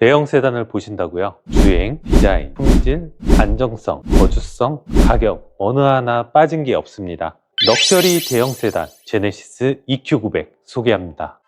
대형 세단을 보신다고요? 주행, 디자인, 품질, 안정성, 거주성, 가격 어느 하나 빠진 게 없습니다. 럭셔리 대형 세단 제네시스 EQ900 소개합니다.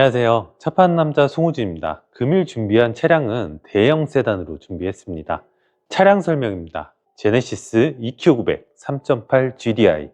안녕하세요. 차 파는 남자 송우진입니다. 금일 준비한 차량은 대형 세단으로 준비했습니다. 차량 설명입니다. 제네시스 EQ900 3.8 GDI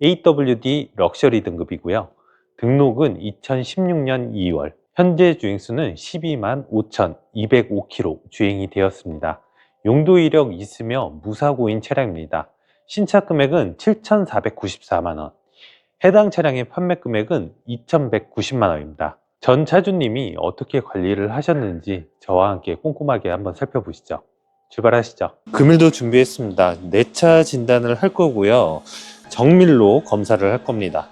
AWD 럭셔리 등급이고요. 등록은 2016년 2월. 현재 주행수는 12만 5,205km 주행이 되었습니다. 용도 이력 있으며 무사고인 차량입니다. 신차 금액은 7,494만 원. 해당 차량의 판매 금액은 2,190만 원입니다. 전 차주님이 어떻게 관리를 하셨는지 저와 함께 꼼꼼하게 한번 살펴보시죠. 출발하시죠. 금일도 준비했습니다. 내차 진단을 할 거고요. 정밀로 검사를 할 겁니다.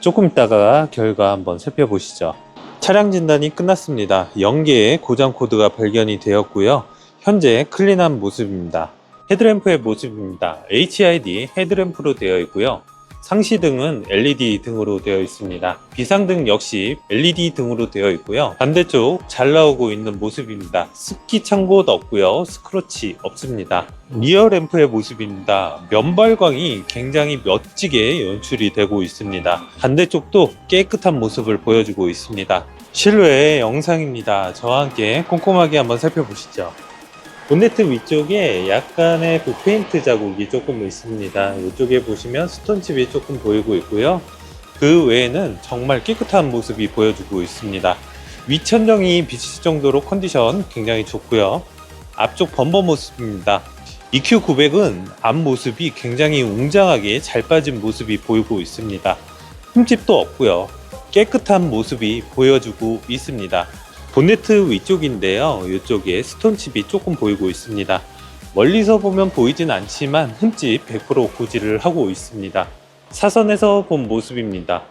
조금 있다가 결과 한번 살펴보시죠. 차량 진단이 끝났습니다. 연계에 고장 코드가 발견이 되었고요. 현재 클린한 모습입니다. 헤드램프의 모습입니다. HID 헤드램프로 되어 있고요. 상시등은 LED 등으로 되어 있습니다. 비상등 역시 LED 등으로 되어 있고요. 반대쪽 잘 나오고 있는 모습입니다. 습기 창고 없고요. 스크러치 없습니다. 리어 램프의 모습입니다. 면발광이 굉장히 멋지게 연출이 되고 있습니다. 반대쪽도 깨끗한 모습을 보여주고 있습니다. 실외 영상입니다. 저와 함께 꼼꼼하게 한번 살펴보시죠. 본네트 위쪽에 약간의 그 페인트 자국이 조금 있습니다. 이쪽에 보시면 스톤칩이 조금 보이고 있고요. 그 외에는 정말 깨끗한 모습이 보여주고 있습니다. 위천정이 비칠 정도로 컨디션 굉장히 좋고요. 앞쪽 범버 모습입니다. EQ900은 앞모습이 굉장히 웅장하게 잘 빠진 모습이 보이고 있습니다. 흠집도 없고요. 깨끗한 모습이 보여주고 있습니다. 본네트 위쪽인데요. 이쪽에 스톤칩이 조금 보이고 있습니다. 멀리서 보면 보이진 않지만 흠집 100% 고지를 하고 있습니다. 사선에서 본 모습입니다.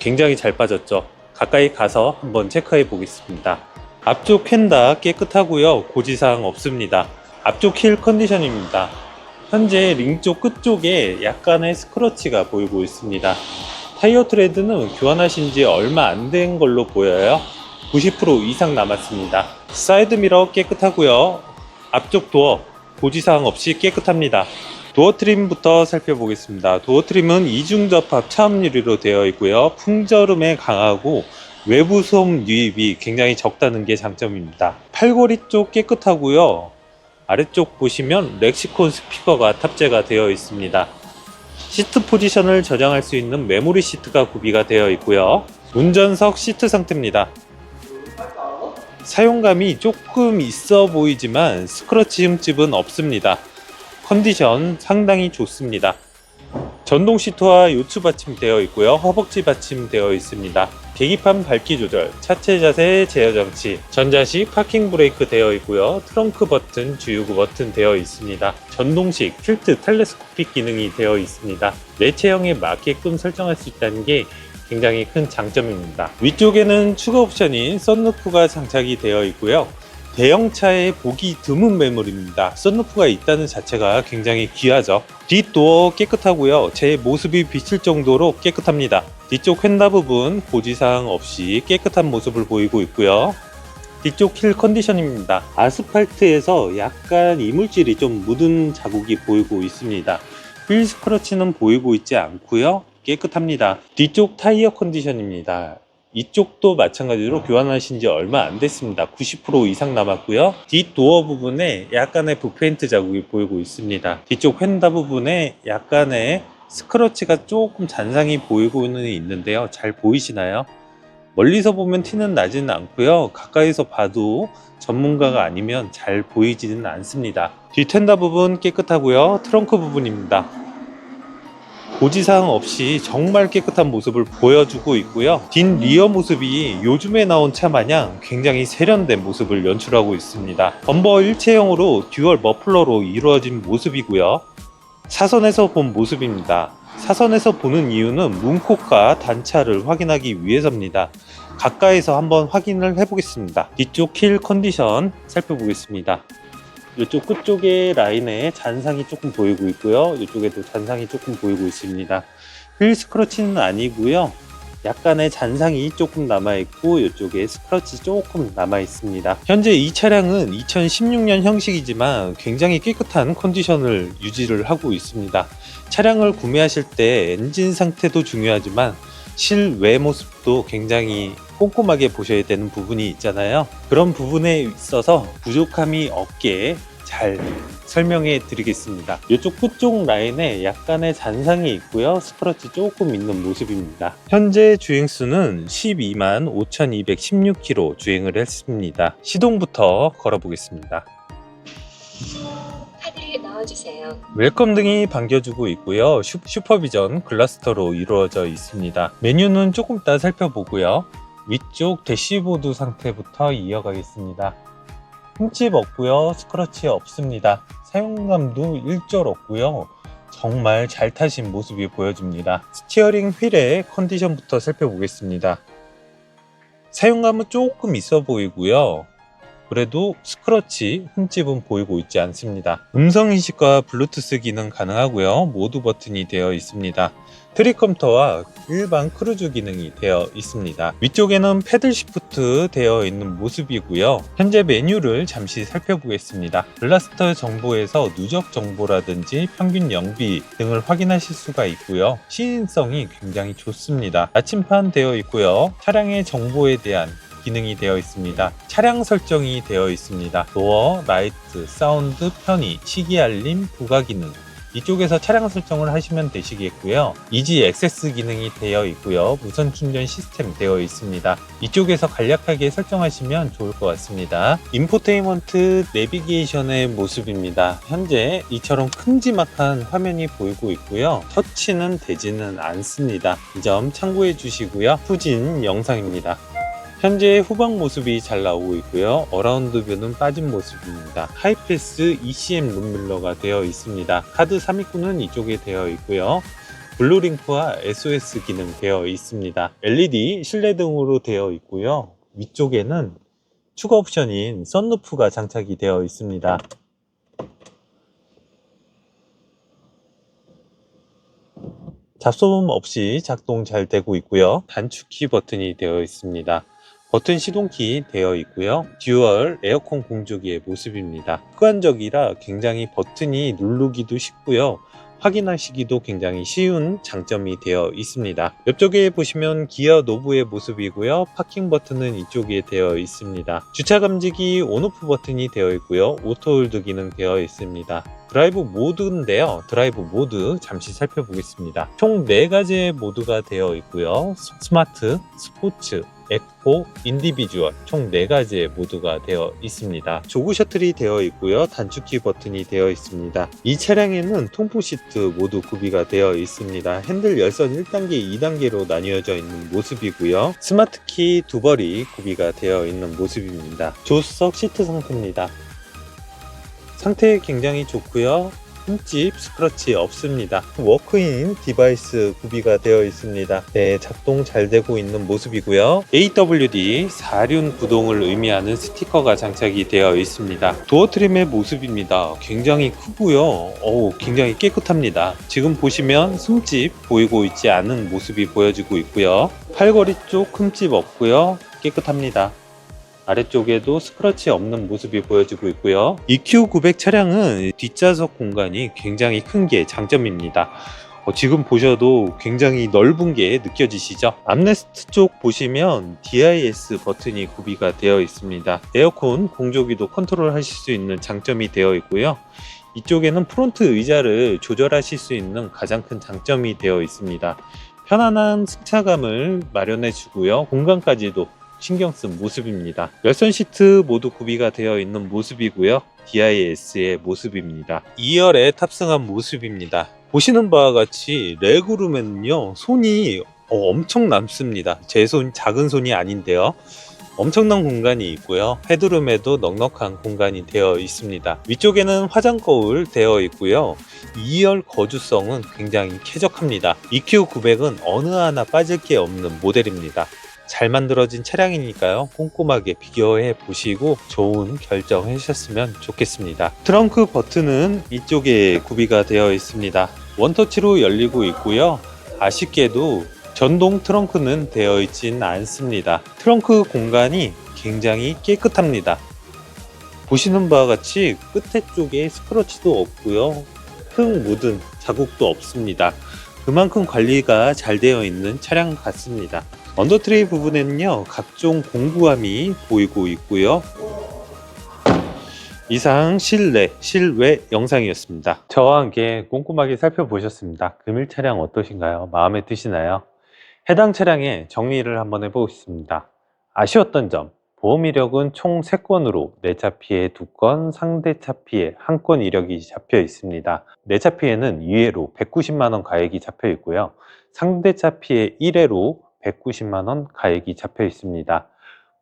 굉장히 잘 빠졌죠. 가까이 가서 한번 체크해 보겠습니다. 앞쪽 캔 다 깨끗하고요. 고지사항 없습니다. 앞쪽 힐 컨디션입니다. 현재 링 쪽 끝쪽에 약간의 스크러치가 보이고 있습니다. 타이어 트레드는 교환하신 지 얼마 안 된 걸로 보여요. 90% 이상 남았습니다. 사이드 미러 깨끗하고요. 앞쪽 도어 고지사항 없이 깨끗합니다. 도어 트림부터 살펴보겠습니다. 도어 트림은 이중 접합 차음 유리로 되어 있고요. 풍절음에 강하고 외부 소음 유입이 굉장히 적다는 게 장점입니다. 팔걸이 쪽 깨끗하고요. 아래쪽 보시면 렉시콘 스피커가 탑재가 되어 있습니다. 시트 포지션을 저장할 수 있는 메모리 시트가 구비가 되어 있고요. 운전석 시트 상태입니다. 사용감이 조금 있어 보이지만 스크러치 흠집은 없습니다. 컨디션 상당히 좋습니다. 전동 시트와 요추 받침 되어 있고요. 허벅지 받침 되어 있습니다. 계기판 밝기 조절, 차체 자세 제어 장치, 전자식 파킹 브레이크 되어 있고요. 트렁크 버튼, 주유구 버튼 되어 있습니다. 전동식 틸트 텔레스코픽 기능이 되어 있습니다. 내 체형에 맞게끔 설정할 수 있다는 게 굉장히 큰 장점입니다. 위쪽에는 추가 옵션인 썬루프가 장착이 되어 있고요. 대형차에 보기 드문 매물입니다. 썬루프가 있다는 자체가 굉장히 귀하죠. 뒷도어 깨끗하고요. 제 모습이 비칠 정도로 깨끗합니다. 뒤쪽 휀다 부분 고지사항 없이 깨끗한 모습을 보이고 있고요. 뒤쪽 힐 컨디션입니다. 아스팔트에서 약간 이물질이 좀 묻은 자국이 보이고 있습니다. 휠 스크러치는 보이고 있지 않고요. 깨끗합니다. 뒤쪽 타이어 컨디션입니다. 이쪽도 마찬가지로 교환하신 지 얼마 안 됐습니다. 90% 이상 남았고요. 뒷도어 부분에 약간의 부페인트 자국이 보이고 있습니다. 뒤쪽 휀다 부분에 약간의 스크러치가 조금 잔상이 보이고는 있는데요. 잘 보이시나요? 멀리서 보면 티는 나지는 않고요. 가까이서 봐도 전문가가 아니면 잘 보이지는 않습니다. 뒷텐다 부분 깨끗하고요. 트렁크 부분입니다. 고지사항 없이 정말 깨끗한 모습을 보여주고 있고요. 뒷 리어 모습이 요즘에 나온 차 마냥 굉장히 세련된 모습을 연출하고 있습니다. 범버 일체형으로 듀얼 머플러로 이루어진 모습이고요. 사선에서 본 모습입니다. 사선에서 보는 이유는 문콕과 단차를 확인하기 위해서입니다. 가까이서 한번 확인을 해보겠습니다. 뒤쪽 킬 컨디션 살펴보겠습니다. 이쪽 끝쪽에 라인에 잔상이 조금 보이고 있고요. 이쪽에도 잔상이 조금 보이고 있습니다. 휠 스크러치는 아니고요. 약간의 잔상이 조금 남아있고 이쪽에 스크러치 조금 남아있습니다. 현재 이 차량은 2016년 형식이지만 굉장히 깨끗한 컨디션을 유지를 하고 있습니다. 차량을 구매하실 때 엔진 상태도 중요하지만 실외 모습도 굉장히 꼼꼼하게 보셔야 되는 부분이 있잖아요. 그런 부분에 있어서 부족함이 없게 잘 설명해 드리겠습니다. 이쪽 끝쪽 라인에 약간의 잔상이 있고요. 스크러치 조금 있는 모습입니다. 현재 주행수는 12만 5,216km 주행을 했습니다. 시동부터 걸어보겠습니다. 넣어주세요. 웰컴 등이 반겨주고 있고요. 슈, 슈퍼비전 글라스터로 이루어져 있습니다. 메뉴는 조금 이따 살펴보고요. 위쪽 대시보드 상태부터 이어가겠습니다. 흠집 없고요. 스크러치 없습니다. 사용감도 일절 없고요. 정말 잘 타신 모습이 보여집니다. 스티어링 휠의 컨디션부터 살펴보겠습니다. 사용감은 조금 있어 보이고요. 그래도 스크러치 흠집은 보이고 있지 않습니다. 음성 인식과 블루투스 기능 가능하고요. 모두 버튼이 되어 있습니다. 트리컴터와 일반 크루즈 기능이 되어 있습니다. 위쪽에는 패들 시프트 되어 있는 모습이고요. 현재 메뉴를 잠시 살펴보겠습니다. 블라스터 정보에서 누적 정보라든지 평균 영비 등을 확인하실 수가 있고요. 시인성이 굉장히 좋습니다. 나침판 되어 있고요. 차량의 정보에 대한 기능이 되어 있습니다. 차량 설정이 되어 있습니다. 도어, 라이트, 사운드, 편의, 시기 알림, 부가 기능. 이쪽에서 차량 설정을 하시면 되시겠고요. 이지 액세스 기능이 되어 있고요. 무선 충전 시스템 되어 있습니다. 이쪽에서 간략하게 설정하시면 좋을 것 같습니다. 인포테인먼트 내비게이션의 모습입니다. 현재 이처럼 큼지막한 화면이 보이고 있고요. 터치는 되지는 않습니다. 이 점 참고해 주시고요. 후진 영상입니다. 현재 후방 모습이 잘 나오고 있고요. 어라운드 뷰는 빠진 모습입니다. 하이패스 ECM 룸밀러가 되어 있습니다. 카드 329는 이쪽에 되어 있고요. 블루링크와 SOS 기능 되어 있습니다. LED 실내 등으로 되어 있고요. 위쪽에는 추가 옵션인 썬루프가 장착이 되어 있습니다. 잡소음 없이 작동 잘 되고 있고요. 단축키 버튼이 되어 있습니다. 버튼 시동키 되어 있고요. 듀얼 에어컨 공조기의 모습입니다. 습관적이라 굉장히 버튼이 누르기도 쉽고요. 확인하시기도 굉장히 쉬운 장점이 되어 있습니다. 옆쪽에 보시면 기어 노브의 모습이고요. 파킹 버튼은 이쪽에 되어 있습니다. 주차 감지기 온오프 버튼이 되어 있고요. 오토홀드 기능 되어 있습니다. 드라이브 모드인데요. 드라이브 모드 잠시 살펴보겠습니다. 총 4가지의 모드가 되어 있고요. 스마트, 스포츠, 에코, 인디비주얼 총 4가지의 모드가 되어 있습니다. 조그 셔틀이 되어 있고요. 단축키 버튼이 되어 있습니다. 이 차량에는 통풍 시트 모두 구비가 되어 있습니다. 핸들 열선 1단계, 2단계로 나뉘어져 있는 모습이고요. 스마트 키 두 벌이 구비가 되어 있는 모습입니다. 조수석 시트 상태입니다. 상태 굉장히 좋고요. 흠집 스크러치 없습니다. 워크인 디바이스 구비가 되어 있습니다. 네, 작동 잘 되고 있는 모습이고요. AWD 사륜 구동을 의미하는 스티커가 장착이 되어 있습니다. 도어 트림의 모습입니다. 굉장히 크고요. 어우, 굉장히 깨끗합니다. 지금 보시면 흠집 보이고 있지 않은 모습이 보여지고 있고요. 팔걸이 쪽 흠집 없고요. 깨끗합니다. 아래쪽에도 스크러치 없는 모습이 보여지고 있고요. EQ900 차량은 뒷좌석 공간이 굉장히 큰 게 장점입니다. 어, 지금 보셔도 굉장히 넓은 게 느껴지시죠? 암레스트 쪽 보시면 DIS 버튼이 구비가 되어 있습니다. 에어컨 공조기도 컨트롤 하실 수 있는 장점이 되어 있고요. 이쪽에는 프론트 의자를 조절하실 수 있는 가장 큰 장점이 되어 있습니다. 편안한 승차감을 마련해 주고요. 공간까지도 신경 쓴 모습입니다. 열선 시트 모두 구비가 되어 있는 모습이고요. DIS의 모습입니다. 2열에 탑승한 모습입니다. 보시는 바와 같이 레그룸에는요 손이 어, 엄청 남습니다. 제 손 작은 손이 아닌데요. 엄청난 공간이 있고요. 헤드룸에도 넉넉한 공간이 되어 있습니다. 위쪽에는 화장 거울 되어 있고요. 2열 거주성은 굉장히 쾌적합니다. EQ900은 어느 하나 빠질 게 없는 모델입니다. 잘 만들어진 차량이니까요. 꼼꼼하게 비교해 보시고 좋은 결정 해주셨으면 좋겠습니다. 트렁크 버튼은 이쪽에 구비가 되어 있습니다. 원터치로 열리고 있고요. 아쉽게도 전동 트렁크는 되어 있진 않습니다. 트렁크 공간이 굉장히 깨끗합니다. 보시는 바와 같이 끝에 쪽에 스크러치도 없고요. 흙 묻은 자국도 없습니다. 그만큼 관리가 잘 되어 있는 차량 같습니다. 언더트레이 부분에는요, 각종 공구함이 보이고 있고요. 이상 실내, 실외 영상이었습니다. 저와 함께 꼼꼼하게 살펴보셨습니다. 금일 차량 어떠신가요? 마음에 드시나요? 해당 차량의 정리를 한번 해보겠습니다. 아쉬웠던 점, 보험 이력은 총 3건으로 내차 피해 2건, 상대차 피해 1건 이력이 잡혀 있습니다. 내차 피해는 2회로 190만원 가액이 잡혀 있고요. 상대차 피해 1회로 190만 원 가액이 잡혀 있습니다.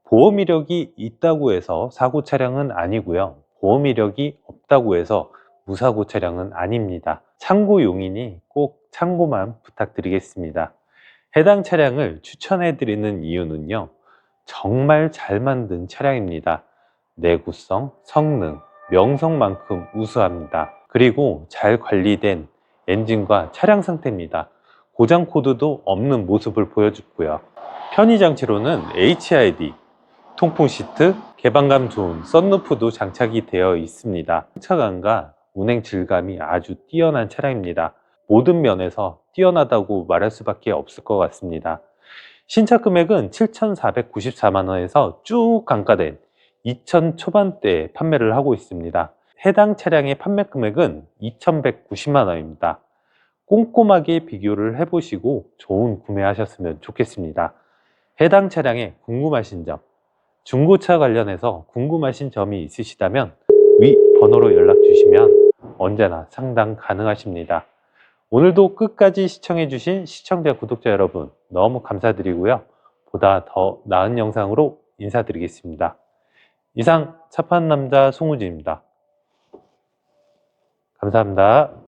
보험 이력이 있다고 해서 사고 차량은 아니고요. 보험 이력이 없다고 해서 무사고 차량은 아닙니다. 참고용이니 꼭 참고만 부탁드리겠습니다. 해당 차량을 추천해 드리는 이유는요. 정말 잘 만든 차량입니다. 내구성, 성능, 명성만큼 우수합니다. 그리고 잘 관리된 엔진과 차량 상태입니다. 고장 코드도 없는 모습을 보여주고요. 편의 장치로는 HID, 통풍 시트, 개방감 좋은 썬루프도 장착이 되어 있습니다. 승차감과 운행 질감이 아주 뛰어난 차량입니다. 모든 면에서 뛰어나다고 말할 수밖에 없을 것 같습니다. 신차 금액은 7,494만 원에서 쭉 강가된 2,000 초반대에 판매를 하고 있습니다. 해당 차량의 판매 금액은 2,190만 원입니다. 꼼꼼하게 비교를 해보시고 좋은 구매하셨으면 좋겠습니다. 해당 차량에 궁금하신 점, 중고차 관련해서 궁금하신 점이 있으시다면 위 번호로 연락 주시면 언제나 상담 가능하십니다. 오늘도 끝까지 시청해주신 시청자, 구독자 여러분 너무 감사드리고요. 보다 더 나은 영상으로 인사드리겠습니다. 이상 차판 남자 송우진입니다. 감사합니다.